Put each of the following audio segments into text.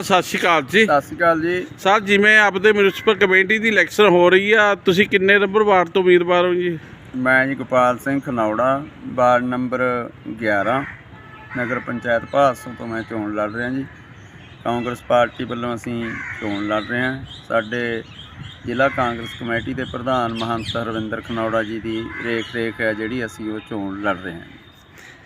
ਸਤਿ ਸ਼੍ਰੀ ਅਕਾਲ ਜੀ। ਸਤਿ ਸ਼੍ਰੀ ਅਕਾਲ ਜੀ। ਸਰ ਜਿਵੇਂ ਆਪਦੇ ਮਿਊਨਿਸਪਲ ਕਮੇਟੀ ਦੀ ਇਲੈਕਸ਼ਨ ਹੋ ਰਹੀ ਆ ਤੁਸੀਂ ਕਿੰਨੇ ਨੰਬਰ ਵਾਰਡ ਤੋਂ ਉਮੀਦਵਾਰ ਹੋ ਜੀ? ਮੈਂ ਜੀ ਗੋਪਾਲ ਸਿੰਘ ਖਨੌੜਾ ਵਾਰਡ ਨੰਬਰ 11 ਨਗਰ ਪੰਚਾਇਤ ਭਾਸੋਂ ਤੋਂ ਮੈਂ ਚੋਣ ਲੜ ਰਿਹਾ ਜੀ। ਕਾਂਗਰਸ ਪਾਰਟੀ ਵੱਲੋਂ ਅਸੀਂ ਚੋਣ ਲੜ ਰਹੇ ਹਾਂ। ਸਾਡੇ ਜ਼ਿਲ੍ਹਾ ਕਾਂਗਰਸ ਕਮੇਟੀ ਦੇ ਪ੍ਰਧਾਨ ਮਹੰਤ ਹਰਵਿੰਦਰ ਖਨੌੜਾ ਜੀ ਦੀ ਰੇਖ ਰੇਖ ਹੈ ਜਿਹੜੀ ਅਸੀਂ ਉਹ ਚੋਣ ਲੜ ਰਹੇ ਹਾਂ।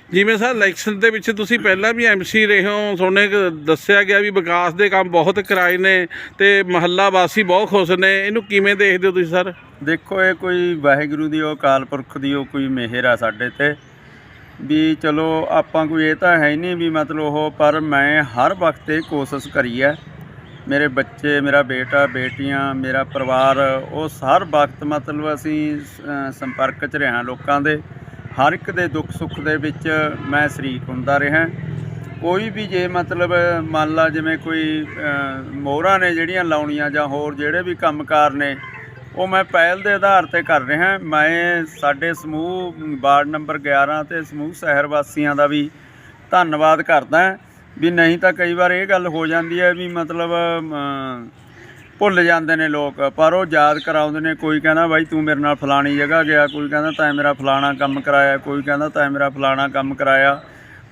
ਜਿਵੇਂ ਸਰ ਇਲੈਕਸ਼ਨ ਦੇ ਵਿੱਚ ਤੁਸੀਂ ਪਹਿਲਾਂ ਵੀ ਐਮਸੀ ਰਹੇ ਹੋ, ਸੋਨੇ ਦੱਸਿਆ ਗਿਆ ਵੀ ਵਿਕਾਸ ਦੇ ਕੰਮ ਬਹੁਤ ਕਰਾਏ ਨੇ ਤੇ ਮਹੱਲਾ ਵਾਸੀ ਬਹੁਤ ਖੁਸ਼ ਨੇ, ਇਹਨੂੰ ਕਿਵੇਂ ਦੇਖਦੇ ਹੋ ਤੁਸੀਂ ਸਰ? ਦੇਖੋ, ਇਹ ਕੋਈ ਵਾਹਿਗੁਰੂ ਦੀ ਉਹ ਅਕਾਲ ਪੁਰਖ ਦੀ ਉਹ ਕੋਈ ਮਿਹਰ ਆ ਸਾਡੇ ਤੇ ਵੀ ਚਲੋ ਆਪਾਂ ਕੋਈ ਇਹ ਤਾਂ ਹੈ ਹੀ ਨਹੀਂ ਵੀ ਮਤਲਬ ਉਹ, ਪਰ ਮੈਂ ਹਰ ਵਕਤ ਇਹ ਕੋਸ਼ਿਸ਼ ਕਰੀ ਹੈ, ਮੇਰੇ ਬੱਚੇ, ਮੇਰਾ ਬੇਟਾ, ਬੇਟੀਆਂ, ਮੇਰਾ ਪਰਿਵਾਰ, ਉਹ ਹਰ ਵਕਤ ਮਤਲਬ ਅਸੀਂ ਸੰਪਰਕ 'ਚ ਰਿਹਾ ਲੋਕਾਂ ਦੇ ਹਰ ਇੱਕ ਦੇ ਦੁੱਖ ਸੁੱਖ ਦੇ ਵਿੱਚ ਮੈਂ ਸ਼ਰੀਕ ਹੁੰਦਾ ਰਿਹਾ। ਕੋਈ ਵੀ ਜੇ ਮਤਲਬ ਮੰਨ ਲਾ ਜਿਵੇਂ ਕੋਈ ਮੋਹਰਾਂ ਨੇ ਜਿਹੜੀਆਂ ਲਾਉਣੀਆਂ ਜਾਂ ਹੋਰ ਜਿਹੜੇ ਵੀ ਕੰਮਕਾਰ ਨੇ, ਉਹ ਮੈਂ ਪਹਿਲ ਦੇ ਆਧਾਰ ਤੇ ਕਰ ਰਿਹਾ। ਮੈਂ ਸਾਡੇ ਸਮੂਹ, ਵਾਰਡ ਨੰਬਰ 11 ਤੇ ਸਮੂਹ ਸ਼ਹਿਰ ਵਾਸੀਆਂ ਦਾ ਵੀ ਧੰਨਵਾਦ ਕਰਦਾ। ਵੀ ਨਹੀਂ ਤਾਂ ਕਈ ਵਾਰ ਇਹ ਗੱਲ ਹੋ ਜਾਂਦੀ ਹੈ ਵੀ ਮਤਲਬ ਭੁੱਲ ਜਾਂਦੇ ਨੇ ਲੋਕ, ਪਰ ਉਹ ਯਾਦ ਕਰਾਉਂਦੇ ਨੇ, ਕੋਈ ਕਹਿੰਦਾ ਬਾਈ ਤੂੰ ਮੇਰੇ ਨਾਲ ਫਲਾਣੀ ਜਗ੍ਹਾ ਗਿਆ, ਕੋਈ ਕਹਿੰਦਾ ਤੈਂ ਮੇਰਾ ਫਲਾਣਾ ਕੰਮ ਕਰਾਇਆ, ਕੋਈ ਕਹਿੰਦਾ ਤੈਂ ਮੇਰਾ ਫਲਾਣਾ ਕੰਮ ਕਰਾਇਆ।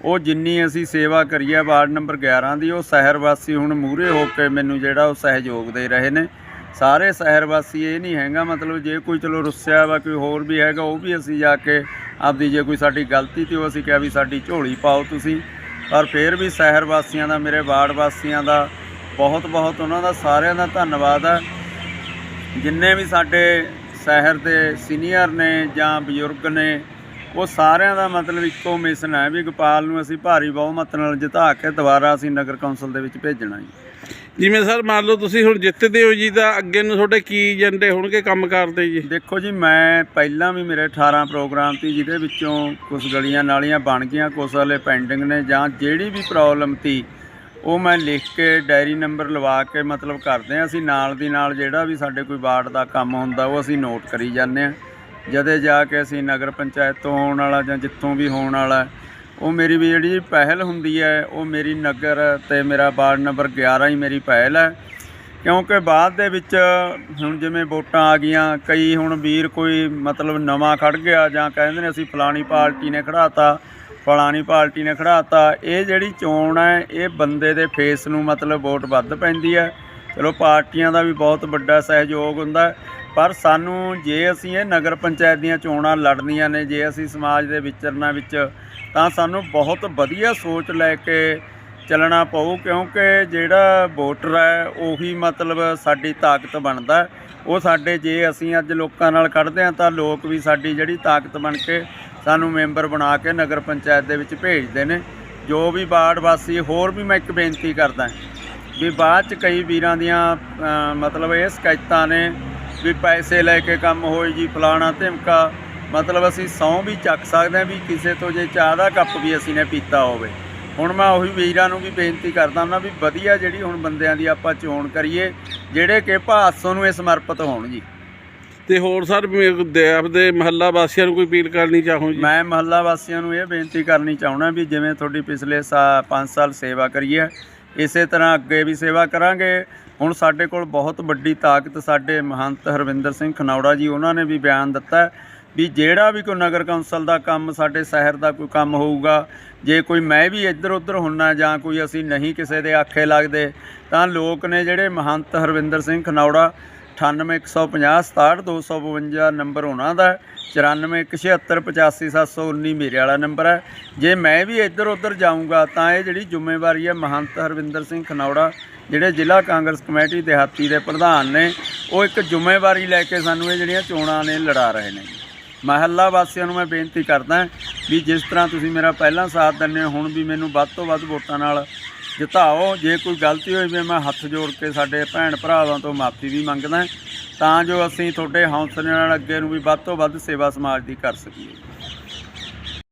ਉਹ ਜਿੰਨੀ ਅਸੀਂ ਸੇਵਾ ਕਰੀਏ, ਵਾਰਡ ਨੰਬਰ 11 ਦੀ, ਉਹ ਸ਼ਹਿਰ ਵਾਸੀ ਹੁਣ ਮੂਹਰੇ ਹੋ ਕੇ ਮੈਨੂੰ ਜਿਹੜਾ ਉਹ ਸਹਿਯੋਗ ਦੇ ਰਹੇ ਨੇ। ਸਾਰੇ ਸ਼ਹਿਰ ਵਾਸੀ ਇਹ ਨਹੀਂ ਹੈਗਾ, ਮਤਲਬ ਜੇ ਕੋਈ ਚਲੋ ਰੁੱਸਿਆ ਵਾ, ਕੋਈ ਹੋਰ ਵੀ ਹੈਗਾ, ਉਹ ਵੀ ਅਸੀਂ ਜਾ ਕੇ ਆਪਦੀ ਜੇ ਕੋਈ ਸਾਡੀ ਗਲਤੀ ਤੇ ਉਹ ਅਸੀਂ ਕਿਹਾ ਵੀ ਸਾਡੀ ਝੋਲੀ ਪਾਓ ਤੁਸੀਂ। ਪਰ ਫਿਰ ਵੀ ਸ਼ਹਿਰ ਵਾਸੀਆਂ ਦਾ, ਮੇਰੇ ਵਾਰਡ ਵਾਸੀਆਂ ਦਾ ਬਹੁਤ ਬਹੁਤ ਉਹਨਾਂ ਦਾ ਸਾਰਿਆਂ ਦਾ ਧੰਨਵਾਦ ਹੈ ਜਿੰਨੇ ਵੀ ਸਾਡੇ ਸ਼ਹਿਰ ਦੇ ਸੀਨੀਅਰ ਨੇ ਜਾਂ ਬਜ਼ੁਰਗ ਨੇ ਉਹ ਸਾਰਿਆਂ ਦਾ ਮਤਲਬ ਇੱਕੋ ਮਿਸ਼ਨ ਹੈ ਵੀ ਗੋਪਾਲ ਨੂੰ ਅਸੀਂ ਭਾਰੀ ਬਹੁਮਤ ਨਾਲ ਜਿਤਾ ਕੇ ਦੁਬਾਰਾ ਅਸੀਂ ਨਗਰ ਕੌਂਸਲ ਦੇ ਵਿੱਚ ਭੇਜਣਾ ਜੀ। ਜਿਵੇਂ ਸਰ ਮੰਨ ਲਓ ਤੁਸੀਂ ਹੁਣ ਜਿੱਤਦੇ ਹੋ ਜੀ ਤਾਂ ਅੱਗੇ ਨੂੰ ਤੁਹਾਡੇ ਕੀ ਏਜੰਡੇ ਹੋਣਗੇ ਕੰਮ ਕਰਦੇ ਜੀ? ਦੇਖੋ ਜੀ ਮੈਂ ਪਹਿਲਾਂ ਵੀ ਮੇਰੇ 18 ਪ੍ਰੋਗਰਾਮ ਸੀ ਜਿਹਦੇ ਵਿੱਚੋਂ ਕੁਝ ਗਲੀਆਂ ਨਾਲੀਆਂ ਬਣ ਗਈਆਂ ਕੁਝ ਹਲੇ ਪੈਂਡਿੰਗ ਨੇ ਜਾਂ ਜਿਹੜੀ ਵੀ ਪ੍ਰੋਬਲਮ ਤੀ ਉਹ ਮੈਂ ਲਿਖ ਕੇ ਡਾਇਰੀ ਨੰਬਰ ਲਵਾ ਕੇ ਮਤਲਬ ਕਰਦੇ ਹਾਂ। ਅਸੀਂ ਨਾਲ ਦੀ ਨਾਲ ਜਿਹੜਾ ਵੀ ਸਾਡੇ ਕੋਈ ਵਾਰਡ ਦਾ ਕੰਮ ਹੁੰਦਾ, ਉਹ ਅਸੀਂ ਨੋਟ ਕਰੀ ਜਾਂਦੇ ਹਾਂ। ਜਦੇ ਜਾ ਕੇ ਅਸੀਂ ਨਗਰ ਪੰਚਾਇਤ ਤੋਂ ਹੋਣ ਵਾਲਾ ਜਾਂ ਜਿੱਥੋਂ ਵੀ ਹੋਣ ਵਾਲਾ, ਉਹ ਮੇਰੀ ਵੀ ਜਿਹੜੀ ਪਹਿਲ ਹੁੰਦੀ ਹੈ, ਉਹ ਮੇਰੀ ਨਗਰ ਤੇ ਮੇਰਾ ਵਾਰਡ ਨੰਬਰ 11 ਹੀ ਮੇਰੀ ਪਹਿਲ ਹੈ। ਕਿਉਂਕਿ ਬਾਅਦ ਦੇ ਵਿੱਚ ਹੁਣ ਜਿਵੇਂ ਵੋਟਾਂ ਆ ਗਈਆਂ, ਕਈ ਹੁਣ ਵੀਰ ਕੋਈ ਮਤਲਬ ਨਵਾਂ ਖੜ ਗਿਆ ਜਾਂ ਕਹਿੰਦੇ ਨੇ ਅਸੀਂ ਫਲਾਣੀ ਪਾਰਟੀ ਨੇ ਖੜਾਤਾ ਫਲਾਣੀ ਪਾਰਟੀ ਨੇ ਖੜਾਤਾ। ਇਹ ਜਿਹੜੀ ਚੋਣ ਹੈ, ਇਹ ਬੰਦੇ ਦੇ ਫੇਸ ਨੂੰ ਮਤਲਬ ਵੋਟ ਵੱਧ ਪੈਂਦੀ ਹੈ। ਚਲੋ ਪਾਰਟੀਆਂ ਦਾ ਵੀ ਬਹੁਤ ਵੱਡਾ ਸਹਿਯੋਗ ਹੁੰਦਾ ਪਰ ਸਾਨੂੰ ਜੇ ਅਸੀਂ ਇਹ ਨਗਰ ਪੰਚਾਇਤ ਦੀਆਂ ਚੋਣਾਂ ਲੜਨੀਆਂ ਨੇ, ਜੇ ਅਸੀਂ ਸਮਾਜ ਦੇ ਵਿਚਰਨਾ ਵਿੱਚ, ਤਾਂ ਸਾਨੂੰ ਬਹੁਤ ਵਧੀਆ ਸੋਚ ਲੈ ਕੇ ਚੱਲਣਾ ਪਊ, ਕਿਉਂਕਿ ਜਿਹੜਾ ਵੋਟਰ ਹੈ, ਉਹੀ ਮਤਲਬ ਸਾਡੀ ਤਾਕਤ ਬਣਦਾ ਉਹ ਸਾਡੇ ਜੇ ਅਸੀਂ ਅੱਜ ਲੋਕਾਂ ਨਾਲ ਖੜਦੇ ਹਾਂ, ਤਾਂ ਲੋਕ ਵੀ ਸਾਡੀ ਜਿਹੜੀ ਤਾਕਤ ਬਣ ਕੇ ਸਾਨੂੰ ਮੈਂਬਰ ਬਣਾ ਕੇ ਨਗਰ ਪੰਚਾਇਤ ਦੇ ਵਿੱਚ ਭੇਜਦੇ ਨੇ। ਜੋ ਵੀ ਵਾਰਡ ਵਾਸੀ, ਹੋਰ ਵੀ ਮੈਂ ਇੱਕ ਬੇਨਤੀ ਕਰਦਾ ਵੀ ਬਾਅਦ ਚ ਕਈ ਵੀਰਾਂ ਦੀਆਂ ਮਤਲਬ ਇਹ ਸ਼ਿਕਾਇਤਾਂ ਨੇ ਵੀ ਪੈਸੇ ਲੈ ਕੇ ਕੰਮ ਹੋਏ ਜੀ, ਫਲਾਣਾ ਧਮਕਾ। ਮਤਲਬ ਅਸੀਂ ਸਹੁੰ ਵੀ ਚੱਕ ਸਕਦੇ ਹਾਂ ਵੀ ਕਿਸੇ ਤੋਂ ਜੇ ਚਾਹ ਦਾ ਕੱਪ ਵੀ ਅਸੀਂ ਨੇ ਪੀਤਾ ਹੋਵੇ। ਹੁਣ ਮੈਂ ਉਹੀ ਵੀਰਾਂ ਨੂੰ ਵੀ ਬੇਨਤੀ ਕਰਦਾ ਹੁੰਦਾ ਵੀ ਵਧੀਆ ਜਿਹੜੀ ਹੁਣ ਬੰਦਿਆਂ ਦੀ ਆਪਾਂ ਚੋਣ ਕਰੀਏ, ਜਿਹੜੇ ਕਿ ਭਾਸੋਂ ਨੂੰ ਇਹ ਸਮਰਪਿਤ ਹੋਣ ਜੀ। ਤੇ ਹੋਰ ਸਰ ਮੇਰੇ ਦੇ- ਆਪਦੇ ਮਹੱਲਾ ਵਾਸੀਆਂ ਨੂੰ ਕੋਈ ਅਪੀਲ ਕਰਨੀ ਚਾਹੋ ਜੀ? ਮੈਂ ਮਹੱਲਾ ਵਾਸੀਆਂ ਨੂੰ ਇਹ ਬੇਨਤੀ ਕਰਨੀ ਚਾਹੁੰਦਾ ਵੀ ਜਿਵੇਂ ਤੁਹਾਡੀ ਪਿਛਲੇ 5 ਸਾਲ ਸੇਵਾ ਕਰੀ ਹੈ, ਇਸੇ ਤਰ੍ਹਾਂ ਅੱਗੇ ਵੀ ਸੇਵਾ ਕਰਾਂਗੇ। ਹੁਣ ਸਾਡੇ ਕੋਲ ਬਹੁਤ ਵੱਡੀ ਤਾਕਤ ਸਾਡੇ ਮਹੰਤ ਹਰਵਿੰਦਰ ਸਿੰਘ ਖਨੌੜਾ ਜੀ, ਉਹਨਾਂ ਨੇ ਵੀ ਬਿਆਨ ਦਿੱਤਾ ਵੀ ਜਿਹੜਾ ਵੀ ਕੋਈ ਨਗਰ ਕੌਂਸਲ ਦਾ ਕੰਮ, ਸਾਡੇ ਸ਼ਹਿਰ ਦਾ ਕੋਈ ਕੰਮ ਹੋਊਗਾ, ਜੇ ਕੋਈ ਮੈਂ ਵੀ ਇੱਧਰ ਉੱਧਰ ਹੁੰਨਾ ਜਾਂ ਕੋਈ ਅਸੀਂ ਨਹੀਂ ਕਿਸੇ ਦੇ ਆਖੇ ਲੱਗਦੇ, ਤਾਂ ਲੋਕ ਨੇ ਜਿਹੜੇ ਮਹੰਤ ਹਰਵਿੰਦਰ ਸਿੰਘ ਖਨੌੜਾ 9815067252 ਨੰਬਰ ਉਹਨਾਂ ਦਾ ਹੈ, 9417785719 ਮੇਰੇ ਵਾਲਾ ਨੰਬਰ ਹੈ। ਜੇ ਮੈਂ ਵੀ ਇੱਧਰ ਉੱਧਰ ਜਾਊਂਗਾ ਤਾਂ ਇਹ ਜਿਹੜੀ ਜ਼ਿੰਮੇਵਾਰੀ ਹੈ ਮਹੰਤ ਹਰਵਿੰਦਰ ਸਿੰਘ ਖਨੌੜਾ ਜਿਹੜੇ ਜ਼ਿਲ੍ਹਾ ਕਾਂਗਰਸ ਕਮੇਟੀ ਦਿਹਾਤੀ ਦੇ ਪ੍ਰਧਾਨ ਨੇ ਉਹ ਇੱਕ ਜ਼ਿੰਮੇਵਾਰੀ ਲੈ ਕੇ ਸਾਨੂੰ ਇਹ ਜਿਹੜੀਆਂ ਚੋਣਾਂ ਨੇ ਲੜਾ ਰਹੇ ਨੇ। ਮਹੱਲਾ ਵਾਸੀਆਂ ਨੂੰ ਮੈਂ ਬੇਨਤੀ ਕਰਦਾ ਵੀ ਜਿਸ ਤਰ੍ਹਾਂ ਤੁਸੀਂ ਮੇਰਾ ਪਹਿਲਾਂ ਸਾਥ ਦਿੰਦੇ ਹੋ ਹੁਣ ਵੀ ਮੈਨੂੰ ਵੱਧ ਤੋਂ ਵੱਧ ਵੋਟਾਂ ਨਾਲ ਜਿਤਾਓ, ਜੇ ਕੋਈ ਗਲਤੀ ਹੋਈ ਵੀ ਮੈਂ ਹੱਥ ਜੋੜ ਕੇ ਸਾਡੇ ਭੈਣ ਭਰਾਵਾਂ ਤੋਂ ਮਾਫੀ ਵੀ ਮੰਗਦਾ, ਤਾਂ ਜੋ ਅਸੀਂ ਤੁਹਾਡੇ ਹੌਸਲੇ ਨਾਲ ਅੱਗੇ ਨੂੰ ਵੀ ਵੱਧ ਤੋਂ ਵੱਧ ਸੇਵਾ ਸਮਾਜ ਦੀ ਕਰ ਸਕੀਏ।